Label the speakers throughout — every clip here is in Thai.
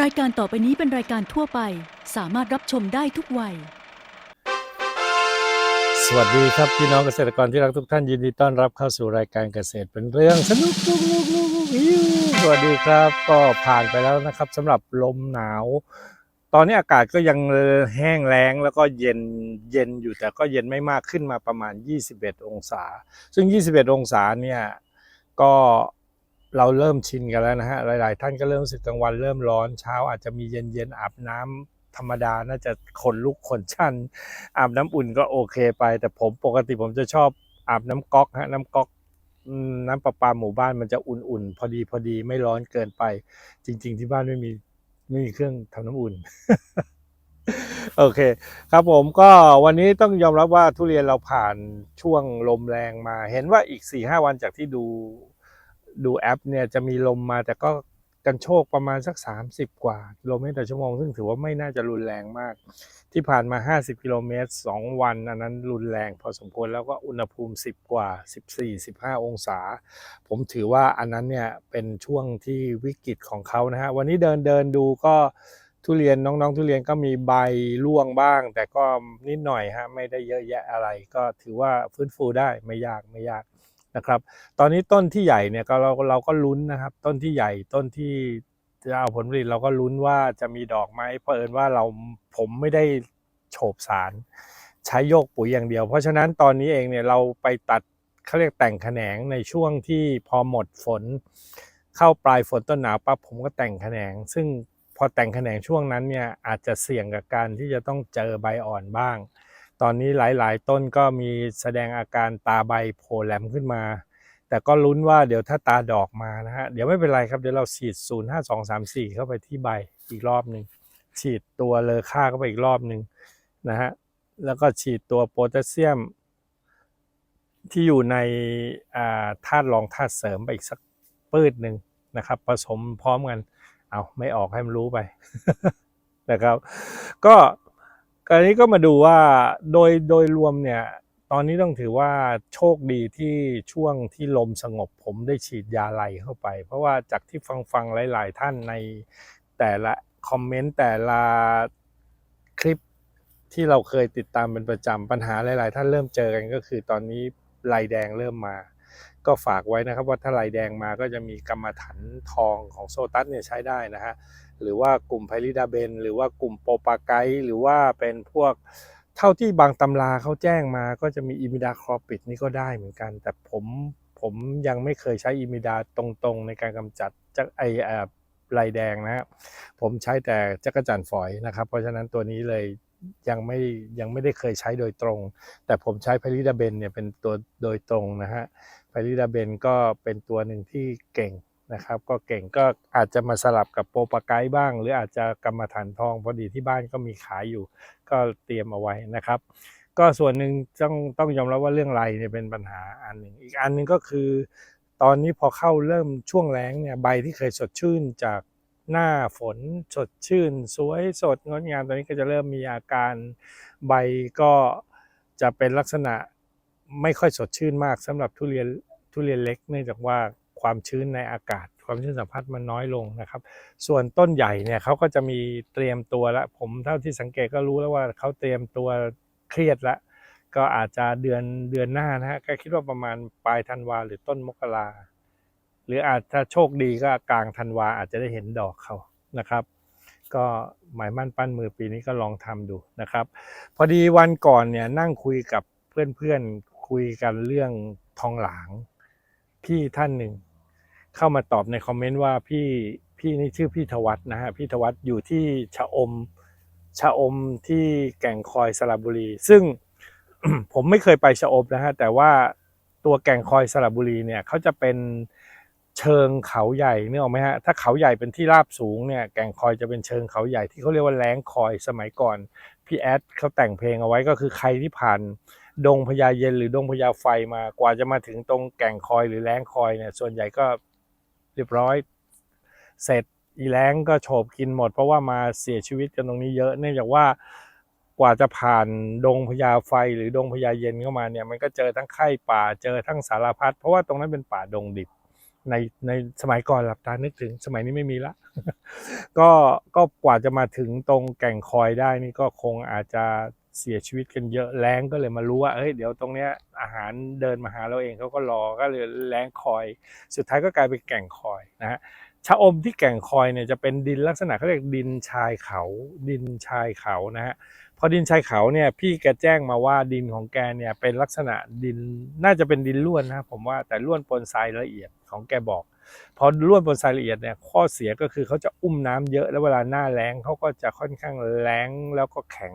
Speaker 1: รายการต่อไปนี้เป็นรายการทั่วไป สามารถรับชมได้ทุกวัย
Speaker 2: สวัสดีครับพี่น้องเกษตรกรที่รักทุกท่านยินดีต้อนรับเข้าสู่รายการเกษตรเป็นเรื่องสนุกลุกลุกลุกอิ๊วสวัสดีครับ ก็ผ่านไปแล้วนะครับสำหรับลมหนาว ตอนนี้อากาศก็ยังแห้งแล้งแล้วก็เย็นเย็นอยู่แต่ก็เย็นไม่มากขึ้นมาประมาณ 21 องศา ซึ่ง 21 องศาเนี่ยก็ เราเริ่มชินกันแล้วนะฮะ หลายๆ ท่านก็เริ่มรู้สึกกลางวันเริ่มร้อนเช้าอาจจะมีเย็นๆอาบน้ำธรรมดาน่าจะขนลุกขนชัน อาบน้ำอุ่นก็โอเคไป แต่ผมปกติผมจะชอบอาบน้ำก๊อกฮะน้ำก๊อกน้ำประปาหมู่บ้านมันจะอุ่นๆ พอดีพอดีไม่ร้อนเกินไป จริง ๆ ที่บ้านไม่มีไม่มีเครื่องทำน้ำอุ่น โอเค ครับผมก็วันนี้ต้องยอมรับว่าทุเรียนเราผ่านช่วงลมแรงมา เห็นว่าอีก4ี่ห้าวันจากที่ดู ดูแอปเนี่ยจะมีลมมาแต่ก็กันโชคประมาณสัก 30 กว่ากิโลเมตรต่อชั่วโมง ซึ่งถือว่าไม่น่าจะรุนแรงมาก ที่ผ่านมา 50 กิโลเมตร 2 วัน อันนั้นรุนแรงพอสมควรแล้วก็อุณหภูมิ 10 กว่า 14-15 องศา ผมถือว่าอันนั้นเนี่ยเป็นช่วงที่วิกฤตของเขานะฮะ วันนี้เดินเดินดูก็ทุเรียนน้องๆ ทุเรียนก็มีใบร่วงบ้าง แต่ก็นิดหน่อยฮะไม่ได้เยอะแยะอะไร ก็ถือว่าฟื้นฟูได้ไม่ยากไม่ยาก นะครับ ตอนนี้ต้นที่ใหญ่เนี่ยเราเราก็ลุ้นนะครับ ต้นที่ใหญ่ต้นที่จะเอาผลผลิตเราก็ลุ้นว่าจะมีดอกไหมเพราะเอิญว่าเราผมไม่ได้โฉบสาร ใช้โยกปุ๋ยอย่างเดียว เพราะฉะนั้นตอนนี้เองเนี่ยเราไปตัดเขาเรียกแต่งแขนงในช่วงที่พอหมดฝน เข้าปลายฝนต้นหนาวปั๊บผมก็แต่งแขนง ซึ่งพอแต่งแขนงช่วงนั้นเนี่ยอาจจะเสี่ยงกับการที่จะต้องเจอใบอ่อนบ้าง ตอนนี้หลายๆ ต้นก็มีแสดงอาการตาใบโผล่แหลมขึ้นมา แต่ก็ลุ้นว่าเดี๋ยวถ้าตาดอกมานะฮะ เดี๋ยวไม่เป็นไรครับ เดี๋ยวเราฉีด 0 5 2 3 4 เข้าไปที่ใบอีกรอบหนึ่ง ฉีดตัวเลอค่าเข้าไปอีกรอบหนึ่งนะฮะ แล้วก็ฉีดตัวโพแทสเซียม ที่อยู่ในาธาตุรองธาตุเสริมไปอีกสักปืดหนึ่งนะครับ ผสมพร้อมกัน เอาไม่ออกให้มันรู้ไปนะครับ ก็ กรณีก็มาดูว่าโดยโดยรวมเนี่ย ตอนนี้ต้องถือว่าโชคดีที่ช่วงที่ลมสงบผมได้ฉีดยาไล่เข้าไป เพราะว่าจากที่ฟังฟังหลาย ๆ ท่านในแต่ละคอมเมนต์แต่ละคลิปที่เราเคยติดตามเป็นประจำปัญหาหลาย ๆ ท่านเริ่มเจอกันก็คือตอนนี้ลายแดงเริ่มมา ก็ฝากไว้นะครับว่าถ้าลายแดงมาก็จะมีกรรมฐานทองของโซตัสเนี่ยใช้ได้นะฮะ หรือว่ากลุ่มไพริดาเบน หรือว่ากลุ่มโปปาไกหรือว่าเป็นพวกเท่าที่บางตำราเขาแจ้งมาก็จะมีอิมิดาคลอปิดนี่ก็ได้เหมือนกัน แต่ผมผมยังไม่เคยใช้อิมิดาตรงๆ ในการกำจัดจักไอเอ่อลายแดงนะฮะผมใช้แต่จักรจันฝอยนะครับ เพราะฉะนั้นตัวนี้เลยยังไม่ยังไม่ได้เคยใช้โดยตรง แต่ผมใช้ไพริดาเบนเนี่ยเป็นตัวโดยตรงนะฮะไพริดาเบนก็เป็นตัวหนึ่งที่เก่ง นะครับ ก็เก่งก็อาจจะมาสลับกับโปรปาไกด์บ้าง หรืออาจจะกรรมฐานทองพอดีที่บ้านก็มีขายอยู่ ก็เตรียมเอาไว้นะครับ ก็ส่วนหนึ่งต้องต้องยอมรับว่าเรื่องไรเนี่ยเป็นปัญหาอันหนึ่งอีกอันหนึ่งก็คือ ตอนนี้พอเข้าเริ่มช่วงแล้งเนี่ยใบที่เคยสดชื่นจากหน้าฝนสดชื่น สวยสดงดงามตอนนี้ก็จะเริ่มมีอาการใบก็จะเป็นลักษณะไม่ค่อยสดชื่นมากสำหรับทุเรียนทุเรียนเล็กเนื่องจากว่า ความชื้นในอากาศ ความชื้นสัมผัสมันน้อยลงนะครับ ส่วนต้นใหญ่เนี่ยเขาก็จะมีเตรียมตัวแล้วผมเท่าที่สังเกตก็รู้แล้วว่าเขาเตรียมตัวเครียดแล้วก็อาจจะเดือนเดือนหน้านะฮะก็คิดว่าประมาณปลายธันวาหรือต้นมกราหรืออาจถ้าโชคดีก็กลางธันวาอาจจะได้เห็นดอกเขานะครับก็หมายมั่นปั้นมือปีนี้ก็ลองทำดูนะครับ พอดีวันก่อนเนี่ยนั่งคุยกับเพื่อนๆคุยกันเรื่องทองหลางพี่ท่านหนึ่ง เข้ามาตอบในคอมเมนต์ว่าพี่พี่นี่ชื่อพี่ธวัฒนะฮะพี่ธวัฒอยู่ที่ชะอมชะอมที่แก่งคอยสระบุรี ซึ่งผมไม่เคยไปชะอมนะฮะแต่ว่าตัวแก่งคอยสระบุรีเนี่ยเขาจะเป็นเชิงเขาใหญ่นึกออกไหมฮะถ้าเขาใหญ่เป็นที่ราบสูงเนี่ยแก่งคอยจะเป็นเชิงเขาใหญ่ที่เขาเรียกว่าแรงคอยสมัยก่อนพี่แอดเขาแต่งเพลงเอาไว้ก็คือใครที่ผ่านดงพญาเย็นหรือดงพญาไฟมากว่าจะมาถึงตรงแก่งคอยหรือแรงคอยเนี่ยส่วนใหญ่ก็ เรียบร้อย เสร็จอีแรงก็โฉบกินหมด เพราะว่ามาเสียชีวิตกันตรงนี้เยอะเนื่องจากว่ากว่าจะผ่านดงพญาไฟหรือดงพญาเย็นเข้ามาเนี่ยมันก็เจอทั้งไข้ป่าเจอทั้งสารพัดเพราะว่าตรงนั้นเป็นป่าดงดิบในในสมัยก่อนหลับตานึกถึงสมัยนี้ไม่มีละ ก็ก็กว่าจะมาถึงตรงแก่งคอยได้นี่ก็คงอาจจะ เสียชีวิตกันเยอะแรงก็เลยมารู้ว่าเอ้ยเดี๋ยวตรงเนี้ยอาหารเดินมาหาเราเองเขาก็รอก็เลยแรงคอย สุดท้ายก็กลายเป็นแก่งคอยนะฮะชะอมที่แก่งคอยเนี่ยจะเป็นดินลักษณะเขาเรียกดินชายเขา ดินชายเขานะฮะพอดินชายเขาเนี่ยพี่แกแจ้งมาว่าดินของแกเนี่ยเป็นลักษณะดินน่าจะเป็นดินล้วนนะผมว่าแต่ล้วนปนทรายละเอียดของแกบอก พอล้วนบนทรายละเอียดเนี่ยข้อเสียก็คือเขาจะอุ้มน้ำเยอะแล้วเวลาหน้าแล้งเขาก็จะค่อนข้างแล้งแล้วก็แข็ง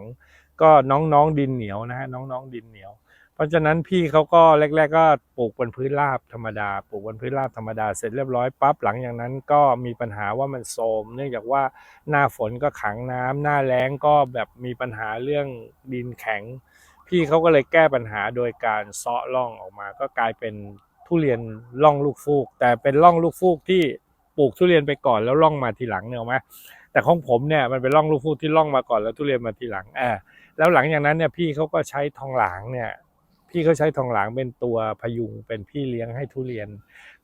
Speaker 2: ก็น้องๆดินเหนียวนะฮะน้องๆดินเหนียว เพราะฉะนั้นพี่เขาก็แรก ๆ ก็ปลูกบนพื้นราบธรรมดาปลูกบนพื้นราบธรรมดาเสร็จเรียบร้อยปั๊บหลังจากนั้นก็มีปัญหาว่ามันโทมเนื่องจากว่าหน้าฝนก็ขังน้ำหน้าแล้งก็แบบมีปัญหาเรื่องดินแข็ง พี่เขาก็เลยแก้ปัญหาโดยการเซาะร่องออกมา ก็กลายเป็นทุเรียนร่องลูกฟูก แต่เป็นร่องลูกฟูกที่ปลูกทุเรียนไปก่อนแล้วร่องมาทีหลังเนี่ยหรอกไหมแต่ของผมเนี่ยมันเป็นร่องลูกฟูกที่ร่องมาก่อนแล้วทุเรียนมาทีหลังอ่า แล้วหลังจากนั้นเนี่ยพี่เขาก็ใช้ทองหลางเนี่ย พี่เขาใช้ทองหลางเป็นตัวพยุงเป็นพี่เลี้ยงให้ทุเรียน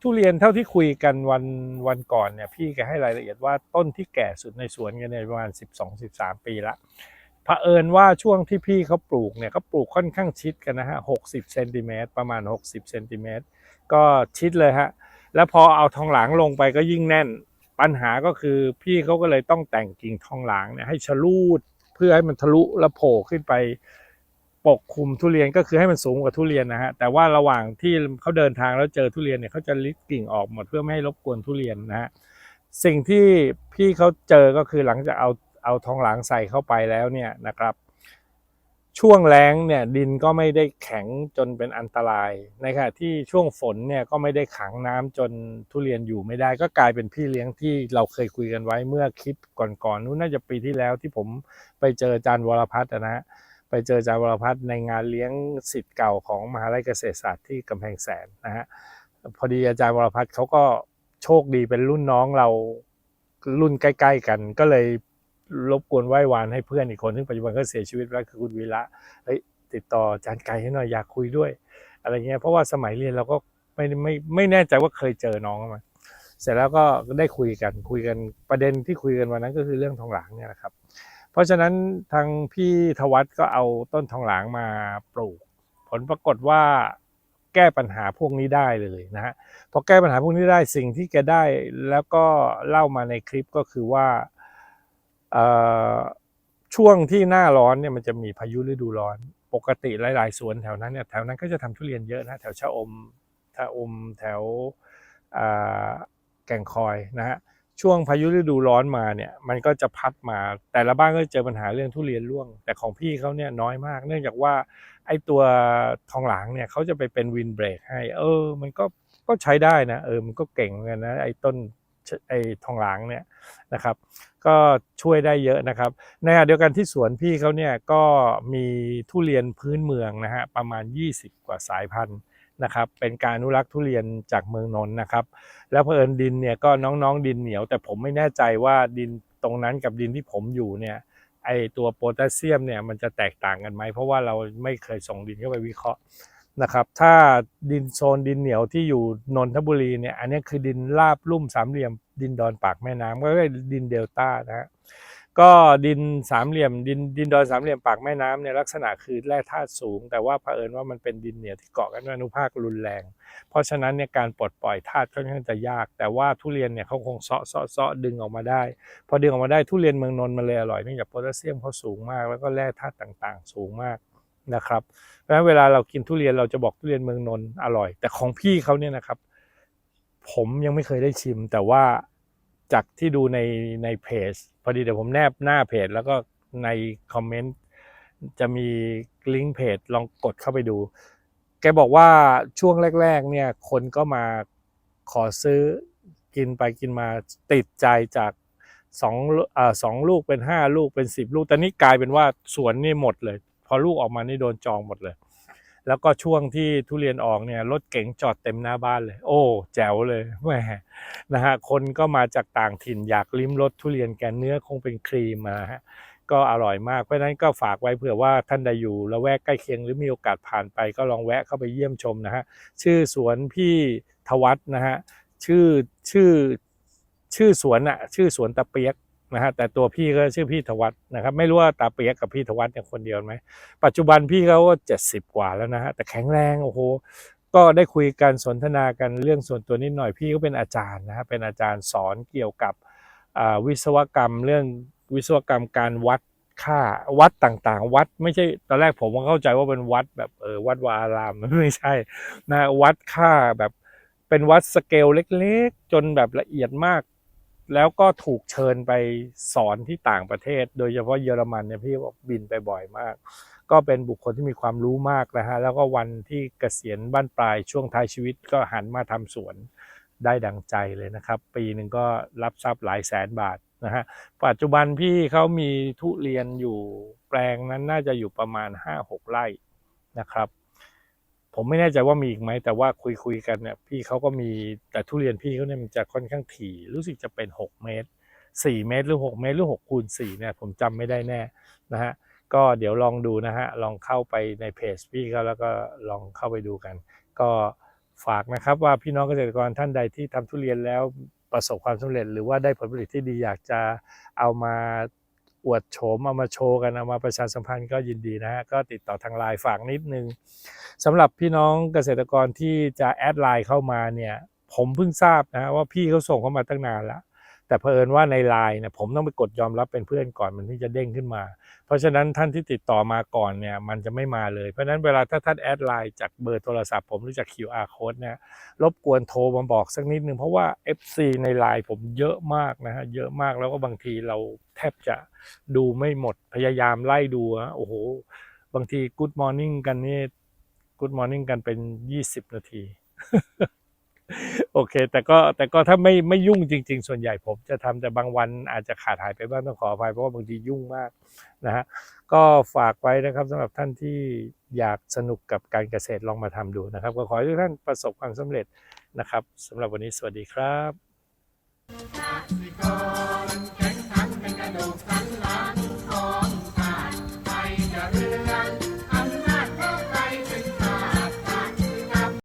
Speaker 2: ทุเรียนเท่าที่คุยกันวันวันก่อนเนี่ย พี่แกให้รายละเอียดว่าต้นที่แก่สุดในสวนกันเนี่ยประมาณ 12-13 ปีละเผอิญว่าช่วงที่พี่เขาปลูกเนี่ยเขาปลูกค่อนข้างชิดกันนะฮะ60เซนติเมตรประมาณ 60เซนติเมตรก็ชิดเลยฮะ แล้วพอเอาทองหลางลงไปก็ยิ่งแน่น ปัญหาก็คือพี่เขาก็เลยต้องแต่งกิ่งทองหลางเนี่ยให้ชะลูด พื่อให้มันทะลุและโผล่ขึ้นไปปกคลุมทุเรียนก็คือให้มันสูงกว่าทุเรียนนะฮะแต่ว่าระหว่างที่เขาเดินทางแล้วเจอทุเรียนเนี่ยเขาจะลิดกิ่งออกหมดเพื่อไม่ให้รบกวนทุเรียนนะฮะสิ่งที่พี่เขาเจอก็คือหลังจากเอาเอาทองหลางใส่เข้าไปแล้วเนี่ยนะครับ ช่วงแล้งเนี่ยดินก็ไม่ได้แข็งจนเป็นอันตรายในขณะที่ช่วงฝนเนี่ยก็ไม่ได้ขังน้ำจนทุเรียนอยู่ไม่ได้ ก็กลายเป็นพี่เลี้ยงที่เราเคยคุยกันไว้เมื่อคลิปก่อนๆนู้นน่าจะปีที่แล้วที่ผมไปเจออาจารย์วรพัฒน์นะฮะไปเจออาจารย์วรพัฒน์ในงานเลี้ยงสิทธิ์เก่าของมหาลัยเกษตรศาสตร์ที่กำแพงแสนนะฮะพอดีอาจารย์วรพัฒน์เขาก็โชคดีเป็นรุ่นน้องเรารุ่นใกล้ ๆ กันก็เลย รบกวนไหว้วานให้เพื่อนอีกคนซึ่งปัจจุบันก็เสียชีวิตแล้วคือคุณวีระเฮ้ยติดต่ออาจารย์ไก่ให้หน่อยอยากคุยด้วย อะไรเงี้ยเพราะว่าสมัยเรียนเราก็ไม่ไม่ไม่แน่ใจว่าเคยเจอน้องมาเสร็จแล้วก็ได้คุยกันคุยกันประเด็นที่คุยกันวันนั้นก็คือเรื่องทองหลางเนี่ยนะครับ เพราะฉะนั้นทางพี่ธวัฒน์ก็เอาต้นทองหลางมาปลูก ผลปรากฏว่าแก้ปัญหาพวกนี้ได้เลยนะฮะพอแก้ปัญหาพวกนี้ได้สิ่งที่แกได้แล้วก็เล่ามาในคลิปก็คือว่า ช่วงที่หน้าร้อนเนี่ยมันจะมีพายุฤดูร้อน ปกติหลาย ๆ สวนแถวนั้นเนี่ยแถวนั้นก็จะทำทุเรียนเยอะนะแถวชะอมชะอมแถวแก่งคอยนะฮะช่วงพายุฤดูร้อนมาเนี่ยมันก็จะพัดมา แต่ละบ้านก็จะเจอปัญหาเรื่องทุเรียนร่วง แต่ของพี่เขาเนี่ยน้อยมาก เนื่องจากว่าไอ้ตัวทองหลางเนี่ยเขาจะไปเป็นวินเบรกให้ เออ มันก็ก็ใช้ได้นะเออมันก็เก่งเหมือนกันนะไอ้ต้น ไอทองหลางเนี่ยนะครับ ก็ช่วยได้เยอะนะครับในขณะเดียวกันที่สวนพี่เขาเนี่ยก็มีทุเรียนพื้นเมืองนะฮะประมาณ 20 กว่าสายพันธุ์นะครับ เป็นการอนุรักษ์ทุเรียนจากเมืองนนท์นะครับ แล้วเพอิญดินเนี่ยก็น้องๆดินเหนียว แต่ผมไม่แน่ใจว่าดินตรงนั้นกับดินที่ผมอยู่เนี่ยไอตัวโพแทสเซียมเนี่ยมันจะแตกต่างกันไหมเพราะว่าเราไม่เคยส่งดินเข้าไปวิเคราะห์ นะครับถ้าดินโซนดินเหนียวที่อยู่นนทบุรีเนี่ยอันนี้คือดินราบลุ่มสามเหลี่ยม ดินดอนปากแม่น้ำก็เรียกดินเดลต้านะฮะก็ดินสามเหลี่ยม ดินดินดอนสามเหลี่ยมปากแม่น้ำเนี่ยลักษณะคือแร่ธาตุสูง แต่ว่าเผอิญว่ามันเป็นดินเหนียวที่เกาะกันด้วยอนุภาครุนแรง เพราะฉะนั้นเนี่ยการปลดปล่อยธาตุค่อนข้างจะยาก แต่ว่าทุเรียนเนี่ยเขาคงเซาะเซาะเซาะดึงออกมาได้ พอดึงออกมาได้ทุเรียนเมืองนนท์มันเลยอร่อยเนื่องจากโพแทสเซียมเขาสูงมาก แล้วก็แร่ธาตุต่างๆ สูงมาก นะครับ เพราะฉะนั้นเวลาเรากินทุเรียนเราจะบอกทุเรียนเมืองนนท์อร่อย แต่ของพี่เขาเนี่ยนะครับ ผมยังไม่เคยได้ชิม แต่ว่าจากที่ดูในในเพจพอดีเดี๋ยวผมแนบหน้าเพจ แล้วก็ในคอมเมนต์จะมีลิงก์เพจลองกดเข้าไปดู แกบอกว่าช่วงแรก ๆ เนี่ย คนก็มาขอซื้อกินไปกินมาติดใจจากสองอสองลูกเป็นห้าลูกเป็นสิบลูก แต่นี่กลายเป็นว่าสวนนี่หมดเลย พอลูกออกมานี่โดนจองหมดเลย แล้วก็ช่วงที่ทุเรียนออกเนี่ยรถเก๋งจอดเต็มหน้าบ้านเลย โอ้ แจ๋วเลยแหมนะฮะคนก็มาจากต่างถิ่นอยากลิ้มรสทุเรียนแกนเนื้อคงเป็นครีมนะฮะก็อร่อยมาก เพราะฉะนั้นก็ฝากไว้เผื่อว่าท่านใดอยู่ละแวกใกล้เคียงหรือมีโอกาสผ่านไปก็ลองแวะเข้าไปเยี่ยมชมนะฮะชื่อสวนพี่ทวัฒน์นะฮะชื่อชื่อชื่อสวนอะชื่อสวนตะเปียก นะฮะแต่ตัวพี่ก็ชื่อพี่ธวัฒนะครับ ไม่รู้ว่าตาเปียกกับพี่ธวัฒเนี่ยคนเดียวไหมปัจจุบันพี่เขาก็เจ็ดสิบกว่าแล้วนะฮะแต่แข็งแรงโอ้โหก็ได้คุยกันสนทนากันเรื่องส่วนตัวนิดหน่อยพี่ก็เป็นอาจารย์นะฮะเป็นอาจารย์สอนเกี่ยวกับวิศวกรรมเรื่องวิศวกรรมการวัดค่าวัดต่างๆ วัดไม่ใช่ตอนแรกผมก็เข้าใจว่าเป็นวัดแบบเออวัดวาอารามไม่ใช่นะวัดค่าแบบเป็นวัดสเกลเล็กๆ จนแบบละเอียดมาก แล้วก็ถูกเชิญไปสอนที่ต่างประเทศ โดยเฉพาะเยอรมันเนี่ยพี่บอกบินไปบ่อยมาก ก็เป็นบุคคลที่มีความรู้มากนะฮะแล้วก็วันที่เกษียณบ้านปลายช่วงท้ายชีวิตก็หันมาทำสวนได้ดังใจเลยนะครับ ปีหนึ่งก็รับทรัพย์หลายแสนบาทนะฮะปัจจุบันพี่เขามีทุเรียนอยู่แปลงนั้นน่าจะอยู่ประมาณ 5-6 ไร่นะครับ ผมไม่แน่ใจว่ามีอีกไหมแต่ว่าคุยคุยๆกันเนี่ยพี่เขาก็มีแต่ทุเรียนพี่เขาเนี่ยมันจะค่อนข้างถี่ รู้สึกจะเป็น 6 เมตร 4 เมตร หรือ 6 เมตร หรือ6คูณ4เนี่ยผมจำไม่ได้แน่นะฮะก็เดี๋ยวลองดูนะฮะลองเข้าไปในเพจพี่เขาแล้วก็ลองเข้าไปดูกัน ก็ฝากนะครับว่าพี่น้องเกษตรกรท่านใดที่ทำทุเรียนแล้วประสบความสำเร็จ หรือว่าได้ผลผลิตที่ดีอยากจะเอามา อวดโฉมเอามาโชว์กันเอามาประชาสัมพันธ์ก็ยินดีนะฮะก็ติดต่อทางไลน์ฝากนิดนึงสำหรับพี่น้องเกษตรกรที่จะแอดไลน์เข้ามาเนี่ยผมเพิ่งทราบนะว่าพี่เขาส่งเข้ามาตั้งนานแล้ว แต่เผอิญว่าในไลน์เนี่ยผมต้องไปกดยอมรับเป็นเพื่อนก่อนมันถึงจะเด้งขึ้นมา เพราะฉะนั้นท่านที่ติดต่อมาก่อนเนี่ยมันจะไม่มาเลย เพราะฉะนั้นเวลาถ้าท่านแอดไลน์จากเบอร์โทรศัพท์ผมหรือจาก QR code เนี่ยรบกวนโทรมาบอกสักนิดนึงเพราะว่า FC ในไลน์ผมเยอะมากนะฮะเยอะมากแล้วก็บางทีเราแทบจะดูไม่หมดพยายามไล่ดูอะโอ้โหบางที Good Morning กันนี่ Good Morning กันเป็น 20 นาที โอเค แต่ก็แต่ก็ถ้าไม่ไม่ยุ่งจริง ๆ ส่วนใหญ่ผมจะทำแต่บางวันอาจจะขาดหายไปบ้างต้องขออภัยเพราะว่าบางทียุ่งมากนะฮะก็ฝากไว้นะครับสำหรับท่านที่อยากสนุกกับการเกษตรลองมาทำดูนะครับ ก็ขอให้ทุกท่านประสบความสำเร็จนะครับสำหรับวันนี้สวัสดีครับ